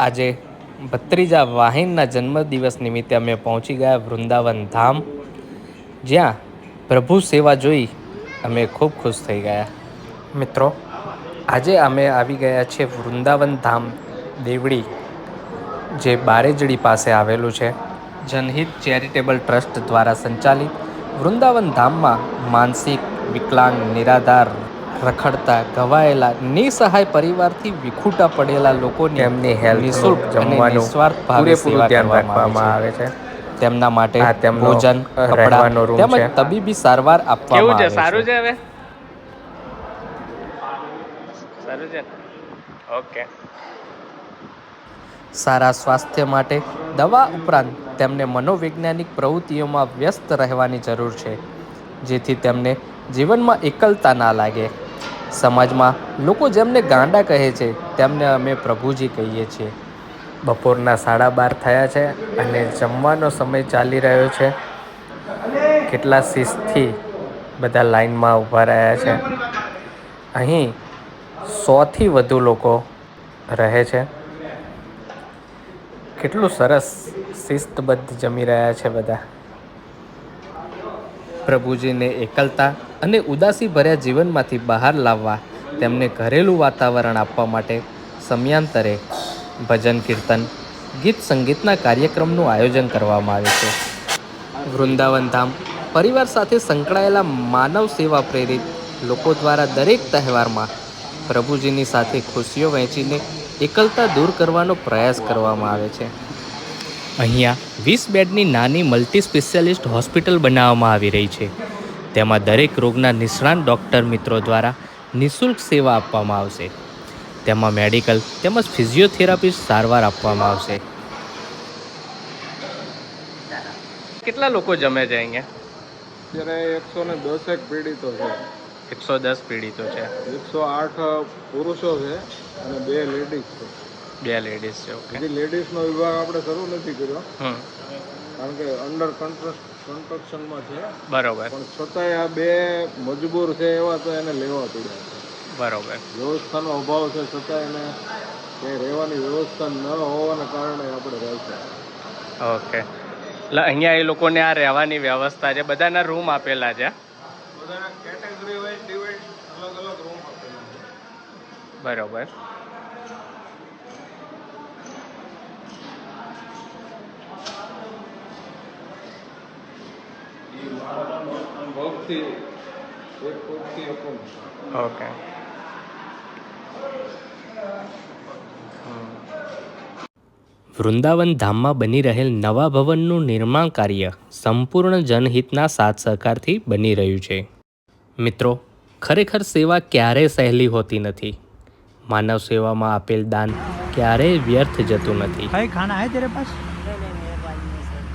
આજે ભત્રીજા વાહિનના જન્મદિવસ નિમિત્તે અમે પહોંચી ગયા વૃંદાવન ધામ. જ્યાં પ્રભુ સેવા જોઈ અમે ખૂબ ખુશ થઈ ગયા. મિત્રો, આજે અમે આવી ગયા છીએ વૃંદાવન ધામ દેવડી, જે બારેજડી પાસે આવેલું છે. જનહિત ચેરિટેબલ ટ્રસ્ટ દ્વારા સંચાલિત વૃંદાવન ધામમાં માનસિક, વિકલાંગ, નિરાધાર રખડતા ઘવાયેલા નિસહાય પરિવારથી વિખૂટા પડેલા લોકોની એમની હેલ્થ નિઃશુલ્ક અને નિસ્વાર્થ ભાવે સેવા કરવામાં આવે છે. તેમના માટે ભોજન કપડાં તેમજ તબીબી સારવાર આપવામાં આવે છે? સારું છે. છે હવે? સારું છે? ઓકે. સારા સ્વાસ્થ્ય માટે દવા ઉપરાંત તેમને મનોવૈજ્ઞાનિક પ્રવૃત્તિઓમાં વ્યસ્ત રહેવાની જરૂર છે જેથી તેમને જીવનમાં એકલતા ના લાગે. સમાજમાં લોકો જેમને ગાંડા કહે છે, તેમને અમે પ્રભુજી કહીએ છીએ. બપોરના સાડા બાર થયા છે અને જમવાનો સમય ચાલી રહ્યો છે. કેટલા શિસ્તથી બધા લાઈનમાં ઊભા રહ્યા છે. અહીં સોથી વધુ લોકો રહે છે. કેટલું સરસ શિસ્તબદ્ધ જમી રહ્યા છે બધા. પ્રભુજીને એકલતા અને ઉદાસી ભર્યા જીવનમાંથી બહાર લાવવા, તેમને ઘરેલું વાતાવરણ આપવા માટે સમયાંતરે ભજન, કીર્તન, ગીત સંગીતના કાર્યક્રમનું આયોજન કરવામાં આવે છે. વૃંદાવન ધામ પરિવાર સાથે સંકળાયેલા માનવ સેવા પ્રેરિત લોકો દ્વારા દરેક તહેવારમાં પ્રભુજીની સાથે ખુશીઓ વહેંચીને એકલતા દૂર કરવાનો પ્રયાસ કરવામાં આવે છે. અહીંયા વીસ બેડની નાની મલ્ટી સ્પેશિયાલિસ્ટ હોસ્પિટલ બનાવવામાં આવી રહી છે. તેમાં દરેક રોગના નિષ્ણાંત ડૉક્ટર મિત્રો દ્વારા નિઃશુલ્ક સેવા આપવામાં આવશે. તેમાં મેડિકલ તેમજ ફિઝિયોથેરાપિસ્ટ સારવાર આપવામાં આવશે. કેટલા લોકો જમે છે અહીંયા? અત્યારે એકસો ને દસેક પીડિતો છે. એકસો દસ પીડિતો છે. એકસો આઠ પુરુષો છે અને બે લેડીઝ છે. બે લેડીઝ છે ઓકે હજી લેડીઝનો વિભાગ આપણે શરૂ નથી કર્યો. કારણ કે અંડર કન્સ્ટ્રક્શનમાં છે. બરોબર. પણ છતાંય આ બે મજબૂર છે એવા તો એને લેવા પડ્યા છે. બરોબર. વ્યવસ્થાનો અભાવ છે છતાં એને ક્યાંય રહેવાની વ્યવસ્થા ન હોવાના કારણે આપણે રહેશે ઓકે એટલે અહીંયા એ લોકોને આ રહેવાની વ્યવસ્થા છે. બધાના રૂમ આપેલા છે બધાના ઓકે વૃંદાવન ધામમાં બની રહેલ નવા ભવનનું નિર્માણ કાર્ય સંપૂર્ણ જનહિતના સાથ સહકારથી બની રહ્યું છે. મિત્રો ખરેખર સેવા ક્યારેય સહેલી હોતી નથી? માનવ સેવામાં આપેલ દાન ક્યારેય વ્યર્થ જતું નથી.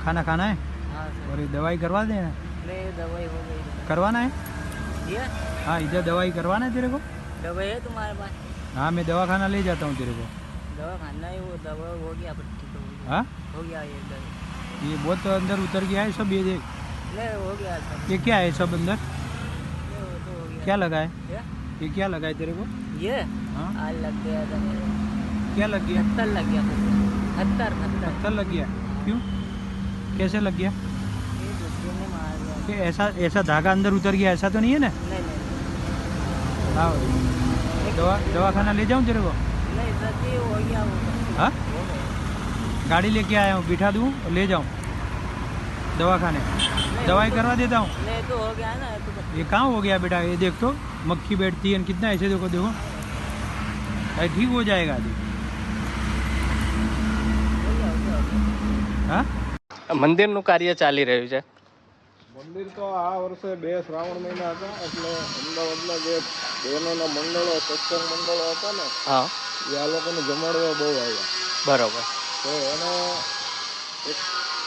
ખાના ખાના और ये दवाई करवा देना दवाई हो गई। करवाना है? हाँ। इधर दवाई करवाना है तेरे को? दवाई है तुम्हारे पास? हाँ मैं दवा खाना ले जाता हूँ तेरे को। दवा खाना है वो दवा हो गया ठीक हो गया। हाँ? हो गया ये ये बहुत अंदर उतर गया है सब ये देख। नहीं हो गया ये क्या है सब अंदर? तो क्या लगा है? ये ये क्या लगा है तेरे को? ये? हाँ। लग गया था क्या लग गया? हत्तर लग गया हत्तर हत्तर लग गया। क्यों? कैसे लग गया? कि ऐसा ऐसा धागा अंदर उतर गया ऐसा तो नहीं है ना नहीं नहीं हाँ दवा दवा खाना ले जाऊँ तेरे को नहीं सर ये हो गया वो तो। हाँ हो गया गाड़ी लेके आया हूँ बिठा दूँ और ले जाऊँ दवा खाने दवाई करवा देता हूँ नहीं तो हो गया ना तो बस ये कहाँ हो गया बेटा ये देख तो मक्खी बैठती है कितना ऐसे देखो देखो अरे ठीक हो जाएगा अभी हो गया हो गया हो गया हाँ મંદિરનું કાર્ય ચાલી રહ્યું છે મંદિર તો આ વર્ષે બે શ્રાવણ મહિના હતા એટલે અમદાવાદના જે બહેનોના મંડળો સત્સંગ મંડળો હતા ને હા. એ આ લોકોને જમાડવા બહુ આવ્યા. બરાબર. તો એને એક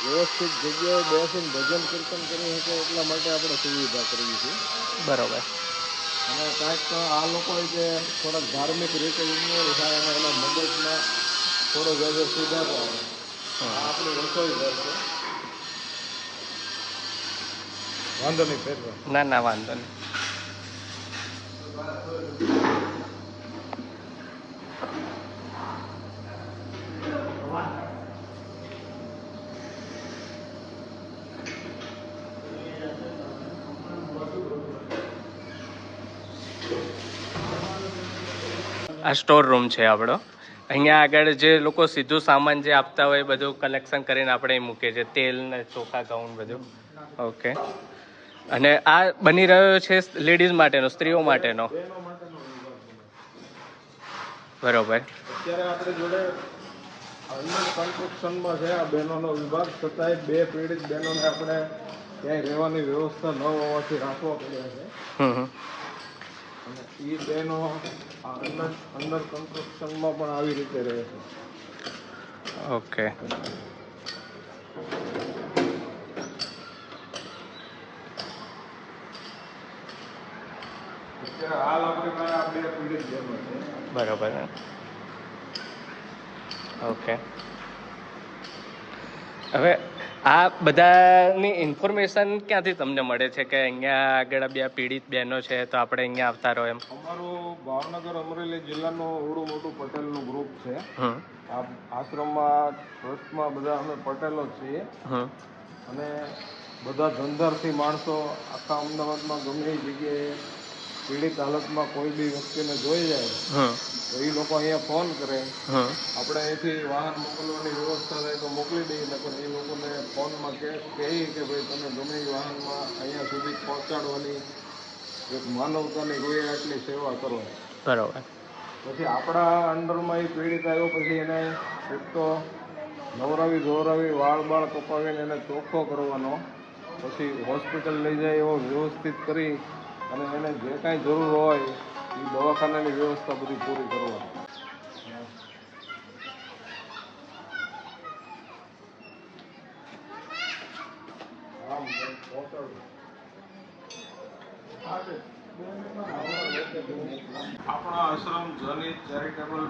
વ્યવસ્થિત જગ્યાએ બેસીને ભજન કીર્તન કરી શકે એટલા માટે આપણે સુવિધા કરવી છે. બરાબર. અને કાંઈક આ લોકો જે થોડાક ધાર્મિક રીતે ઉમેર થાય અને એના મગજમાં થોડો જાજો સુધારો આવે. આપણી રસોઈ ઘર છે. વાંધો નહીં ના ના, વાંધો નહીં. આ સ્ટોર રૂમ છે આપણો. અહીંયા આગળ જે લોકો સીધું સામાન જે આપતા હોય બધું કલેક્શન કરીને આપણે મૂકીએ છીએ. તેલ ને ચોખા, ઘઉં બધું. ઓકે અને આ બની રહ્યો છે લેડીઝ માટેનો સ્ત્રીઓ માટેનો. બરોબર. અત્યારે આપણી જોડે કન્સ્ટ્રક્શનમાં છે આ બહેનોનો વિભાગ છતાંય બે પીડિત બહેનોને આપણે ક્યાંય રહેવાની વ્યવસ્થા ન હોવાથી રાખવા પડ્યા છે. અને એ બહેનો અંદર કન્સ્ટ્રક્શનમાં પણ આવી રીતે રહે છે. ઓકે અત્યારે હાલ આપણી પાસે આ બે પીડિત બહેનો છે બરોબર ઓકે. હવે આ બધાની ઇન્ફોર્મેશન ક્યાંથી તમને મળે છે કે અહીંયા આગળ બે પીડિત બહેનો છે તો આપણે અહીંયા આવતા રહો એમ? અમારું ભાવનગર અમરેલી જિલ્લાનું ઓળું મોટું પટેલનું ગ્રુપ છે. આ આશ્રમમાં ટ્રસ્ટમાં બધા અમે પટેલો છીએ. અને બધા ધંધારથી માણસો આખા અમદાવાદમાં ગમે એ જગ્યાએ પીડિત હાલતમાં કોઈ બી વ્યક્તિને જોઈ જાય તો એ લોકો અહીંયા ફોન કરે. આપણે અહીંથી વાહન મોકલવાની વ્યવસ્થા થાય તો મોકલી દઈએ નકર એ લોકોને ફોનમાં કે કહીએ કે ભાઈ તમે ગમે એ વાહનમાં અહીંયા સુધી પહોંચાડવાની એક માનવતાની હોય આટલી સેવા કરો. બરાબર. પછી આપણા અંડરમાં એ પીડિત આવ્યો પછી એને એક તો નવરાવી ધોરાવી વાળ બાળ કપાવીને એને ચોખ્ખો કરવાનો પછી હોસ્પિટલ લઈ જાય એવો વ્યવસ્થિત કરી અને એને જે કાંઈ જરૂર હોય, એ દવાખાનાની વ્યવસ્થા બધી પૂરી કરવાની. આપણા આશ્રમ જનિત ચેરિટેબલ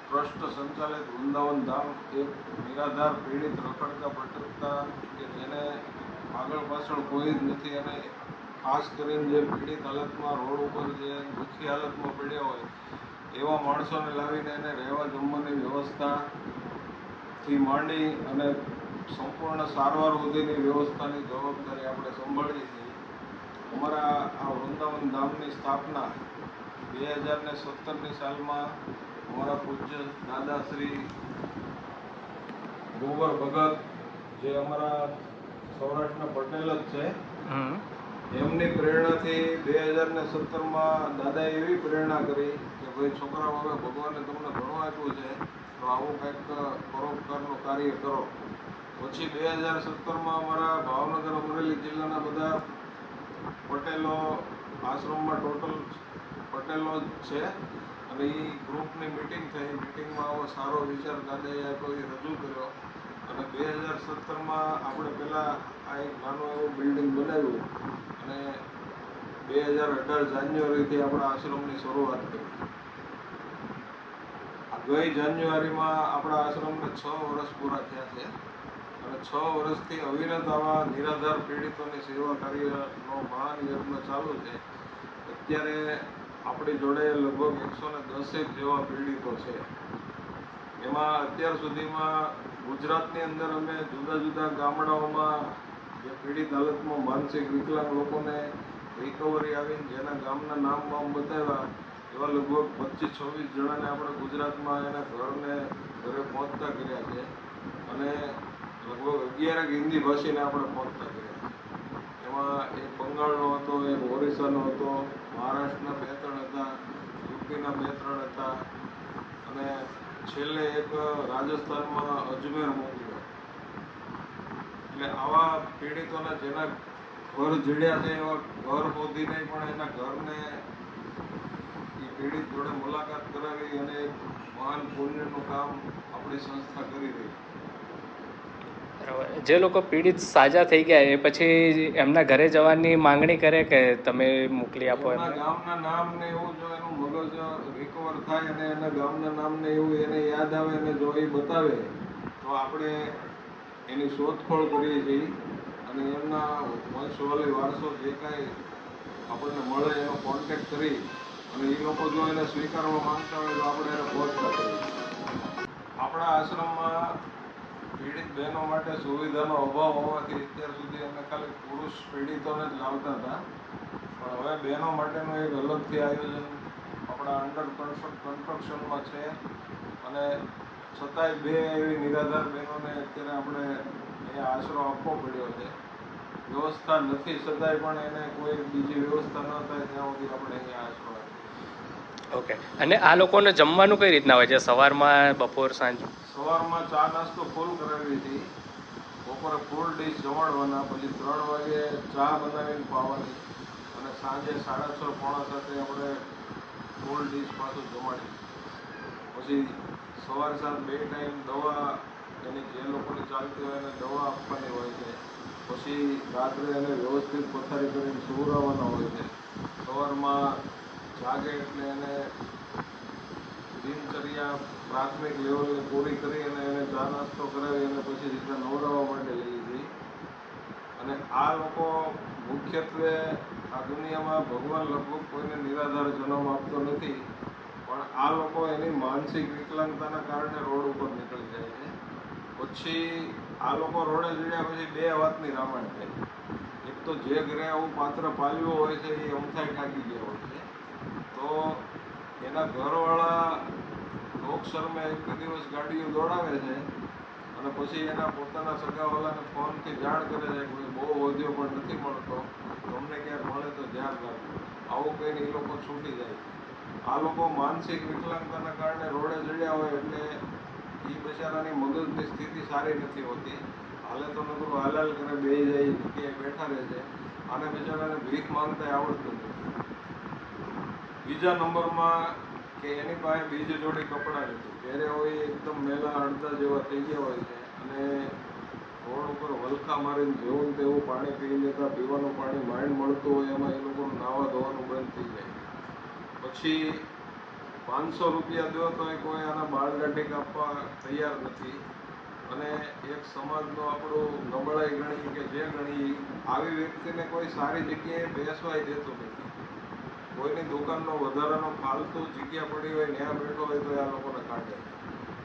ટ્રસ્ટ સંચાલિત વૃંદાવન ધામ એક નિરાધાર પીડિત રખડતા ભટકતા કે જેને આગળ પાછળ કોઈ જ નથી અને ખાસ કરીને જે પીડિત હાલતમાં રોડ ઉપર જે દુઃખી હાલતમાં પડ્યા હોય, એવા માણસોને લાવીને એને રહેવા જમવાની વ્યવસ્થાથી માંડી અને સંપૂર્ણ સારવાર સુધીની વ્યવસ્થાની જવાબદારી આપણે સંભાળીએ છીએ. અમારા આ વૃંદાવન ધામની સ્થાપના બે હજાર ને સત્તરની સાલમાં અમારા પૂજ્ય દાદાશ્રી ગોબર ભગત જે અમારા સૌરાષ્ટ્રના પટેલ જ છે એમની પ્રેરણાથી બે હજાર ને સત્તરમાં દાદાએ એવી પ્રેરણા કરી કે ભાઈ છોકરાઓ હવે ભગવાને તમને ઘણું આપ્યું છે, તો આવું કંઈક પરોપકારનું કાર્ય કરો. પછી બે હજાર સત્તરમાં અમારા ભાવનગર અમરેલી જિલ્લાના બધા પટેલો આશ્રમમાં ટોટલ પટેલો જ છે અને એ ગ્રુપની મિટિંગ થઈ. મિટિંગમાં આવો સારો વિચાર દાદાએ આપ્યો એ રજૂ કર્યો. અને બે હજાર સત્તરમાં આપણે પહેલાં આ એક નાનું એવું બિલ્ડિંગ બનાવ્યું અને બે હજાર અઢાર જાન્યુઆરીથી આપણા આશ્રમની શરૂઆત કરી ગઈ જાન્યુઆરીમાં આપણા આશ્રમને છ વર્ષ પૂરા થયા છે અને છ વર્ષથી અવિરત આવા નિરાધાર પીડિતોની સેવા કાર્યનો મહાન યજ્ઞ ચાલુ છે. અત્યારે આપણી જોડે લગભગ એકસો ને દસેક જેવા પીડિતો છે. એમાં અત્યાર સુધીમાં ગુજરાતની અંદર અમે જુદા જુદા ગામડાઓમાં જે પીડિત હાલતમાં માનસિક વિકલાંગ લોકોને રિકવરી આવીને જેના ગામના નામ વામ બતાવ્યા, એવા લગભગ પચીસ છવ્વીસ જણાને આપણે ગુજરાતમાં એના ઘરને ઘરે પહોંચતા કર્યા છે અને લગભગ અગિયારક હિન્દી ભાષીને આપણે પહોંચતા કર્યા એમાં એક બંગાળનો હતો, એક ઓરિસ્સાનો હતો, મહારાષ્ટ્રના બે ત્રણ હતા, યુપીના બે ત્રણ હતા અને છેલ્લે એક રાજસ્થાનમાં અજમેર મોકલ્યો એટલે આવા પીડિતોને જેના ઘર જીડ્યા છે, એવા ઘર શોધીને પણ એના ઘરને એ પીડિત જોડે મુલાકાત કરાવી અને મહાન પુણ્યનું કામ આપણી સંસ્થા કરી રહી જે લોકો પીડિત સાજા થઈ ગયા એ પછી એમના ઘરે જવાની માંગણી કરે કે તમે મોકલી આપો એમના? ગામના નામ ને એવું જો એનું મગજ રિકવર થાય અને એના ગામના નામ ને એવું એને યાદ આવે અને જો એ બતાવે, તો આપણે એની શોધખોળ કરીએ છીએ અને એમના વંશવાલી વારસો જે કાંઈ આપણને મળે એનો કોન્ટેક્ટ કરી અને એ લોકો જો એને સ્વીકારવા માંગતા હોય તો આપણે એને પહોંચતા કરીએ આપણા આશ્રમમાં પીડિત બહેનો માટે સુવિધાનો અભાવ હોવાથી અત્યાર સુધી અમે ખાલી પુરુષ પીડિતોને જ લાવતા હતા. પણ હવે બહેનો માટેનું એક અલગથી આયોજન આપણા અંડર કન્સ્ટ્રક્શનમાં છે. અને છતાંય બે એવી નિરાધાર બહેનોને અત્યારે આપણે અહીંયા આશરો આપવો પડ્યો છે. વ્યવસ્થા નથી, છતાંય પણ એને કોઈ બીજી વ્યવસ્થા ન થાય ત્યાં સુધી આપણે અહીંયા આશરો આપીએ. ઓકે. અને આ લોકોને જમવાનું કઈ રીતના હોય છે? સવારમાં, બપોર, સાંજ? સવારમાં ચા નાસ્તો ફૂલ કરાવી હતી. બપોરે ફૂલ ડીશ જમાડવાના, પછી ત્રણ વાગે ચા બનાવીને પાવાની અને સાંજે સાડા છ, પોણા સાથે આપણે ફૂલ ડીશ પાછું જમાડી પછી સવાર સાંજ બે ટાઈમ દવા એની જે લોકોને ચાલતી હોય એને દવા આપવાની હોય છે. પછી રાત્રે એને વ્યવસ્થિત પથારી કરીને સુવડાવવાના હોય છે. સવારમાં જાગે એટલે એને દિનચર્યા પ્રાથમિક લેવલે પૂરી કરી અને એને ચા નાસ્તો કરાવી અને પછી રીતના નવડાવવા માટે લઈ જઈ અને આ લોકો મુખ્યત્વે આ દુનિયામાં ભગવાન લગભગ કોઈને નિરાધાર જન્મ આપતો નથી, પણ આ લોકો એની માનસિક વિકલાંગતાના કારણે રોડ ઉપર નીકળી જાય છે. પછી આ લોકો રોડે ચડ્યા પછી બે વાતની રામાયણ થાય. એક તો જે ઘરે આવું પાત્ર પાલ્યું હોય છે એ અમથાઈ ઠાકી ગયા હોય તો એના ઘરવાળા લોક એક દિવસ ગાડીઓ દોડાવે છે અને પછી એના પોતાના સગાવાલાને ફોનથી જાણ કરે છે કે બહુ વધ્યો પણ નથી મળતો, તમને ક્યાંક મળે તો ધ્યાન રાખજો. આવું કહીને એ લોકો છૂટી જાય. આ લોકો માનસિક વિકલાંગતાના કારણે રોડે ચડ્યા હોય એટલે એ બિચારાની મગજની સ્થિતિ સારી નથી હોતી. હાલે તો નકરું હાલાલ કરે બે જાય જગ્યાએ બેઠા રહે છે. અને બિચારાને ભીખ માંગતા આવડતું નથી. બીજા નંબરમાં કે એની પાસે બીજી જોડી કપડાં નથી. પહેરે હોય એકદમ મેલા અડધા જેવા થઈ ગયા હોય છે અને રોડ ઉપર વલખા મારીને જેવું તેવું પાણી પી લેતા પીવાનું પાણી માઇન્ડ મળતું હોય એમાં એ લોકોનું નાવા ધોવાનું બંધ થઈ જાય. પછી પાંચસો રૂપિયા દો તો એ કોઈ આના બાળગાંઠી કાપવા તૈયાર નથી. અને એક સમાજનો આપણું નબળાઈ ગણી કે જે ગણી, આવી વ્યક્તિને કોઈ સારી જગ્યાએ બેસવાય દેતું નથી. કોઈની દુકાનનો વધારાનો ફાલતુ જગ્યા પડી હોય ત્યાં બેઠો હોય તો આ લોકોને કાઢે.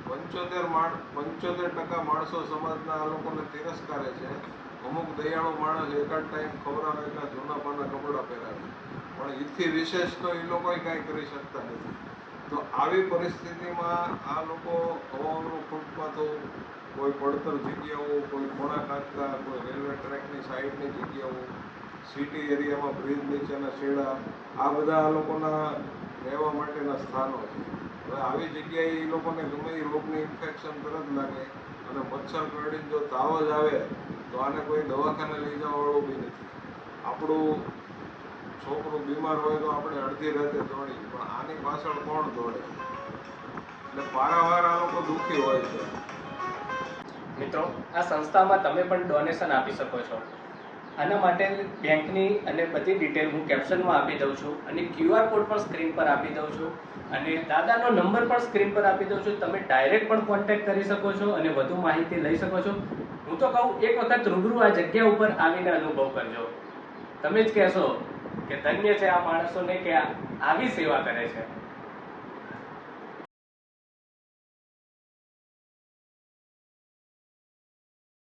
પંચોતેર માણ, પંચોતેર ટકા માણસો સમાજના આ લોકોને તિરસ્કારે છે. અમુક દયાળુ માણસ એકાદ ટાઈમ ખવડાવે એટલા જૂના પાના કપડાં પહેરાવે. પણ એથી વિશેષ તો એ લોકોએ કાંઈ કરી શકતા નથી. તો આવી પરિસ્થિતિમાં આ લોકો અવાવરું ફૂટપાથો કોઈ પડતર જગ્યાઓ કોઈ ખોણા કાચકા કોઈ રેલવે ટ્રેકની સાઈડની જગ્યાઓ સિટી એરિયામાં બ્રિજ નીચેના શેડા, આ બધા આ લોકોના રહેવા માટેના સ્થાનો છે. હવે આવી જગ્યાએ એ લોકોને ગમે એ રોગની ઇન્ફેક્શન તરત લાગે અને મચ્છર કરડીને જો તાવ જ આવે, તો આને કોઈ દવાખાને લઈ જવાવાળું બી નથી. આપણું છોકરું બીમાર હોય તો આપણે અડધી રાતે દોડી પણ આની પાછળ કોણ દોડે? એટલે વારંવાર આ લોકો દુઃખી હોય છે. મિત્રો, આ સંસ્થામાં તમે પણ ડોનેશન આપી શકો છો. આના માટે બેંકની અને બધી ડિટેલ હું કેપ્શનમાં આપી દઉં છું અને ક્યુઆર કોડ પણ સ્ક્રીન પર આપી દઉં છું. અને દાદાનો નંબર પણ સ્ક્રીન પર આપી દઉં છું. તમે ડાયરેક્ટ પણ કોન્ટેક્ટ કરી શકો છો અને વધુ માહિતી લઈ શકો છો. હું તો કહું, એક વખત રૂબરૂ આ જગ્યા ઉપર આવીને અનુભવ કરજો. તમે જ કહેશો કે ધન્ય છે આ માણસોને કે આવી સેવા કરે છે.